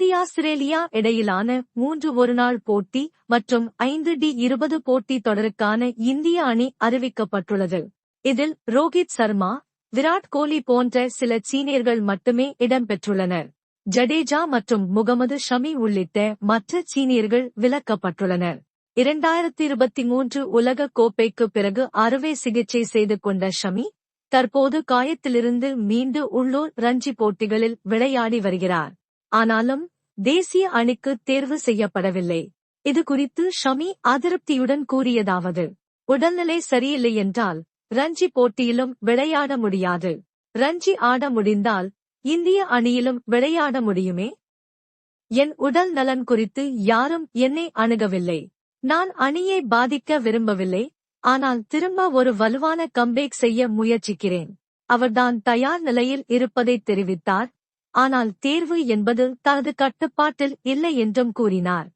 India Australia இடையிலான மூன்று ஒருநாள் போட்டி மற்றும் ஐந்து டி இருபது போட்டி தொடருக்கான இந்திய அணி அறிவிக்கப்பட்டுள்ளது. இதில் ரோஹித் சர்மா விராட் கோலி போன்ற சில சீனியர்கள் மட்டுமே இடம்பெற்றுள்ளனர். ஜடேஜா மற்றும் முகமது ஷமி உள்ளிட்ட மற்ற சீனியர்கள் விலக்கப்பட்டுள்ளனர். இரண்டாயிரத்தி இருபத்தி மூன்று உலக கோப்பைக்கு பிறகு அறுவை சிகிச்சை செய்து கொண்ட ஷமி தற்போது காயத்திலிருந்து மீண்டு உள்ளூர் ரஞ்சி போட்டிகளில் விளையாடி வருகிறார். ஆனாலும் தேசிய அணிக்கு தேர்வு செய்யப்படவில்லை. இது குறித்து ஷமி அதிருப்தியுடன் கூறியதாவது உடல்நிலை சரியில்லை என்றால் ரஞ்சி போட்டியிலும் விளையாட முடியாது. ரஞ்சி ஆட முடிந்தால் இந்திய அணியிலும் விளையாட முடியுமே? என் உடல் நலன் குறித்து யாரும் என்னை அணுகவில்லை. நான் அணியை பாதிக்க விரும்பவில்லை. ஆனால் திரும்ப ஒரு வலுவான கம்பேக் செய்ய முயற்சிக்கிறேன். அவர்தான் தயார் நிலையில் இருப்பதை தெரிவித்தார். ஆனால் தேர்வு என்பது தனது கட்டுப்பாட்டில் இல்லை என்றும் கூறினார்.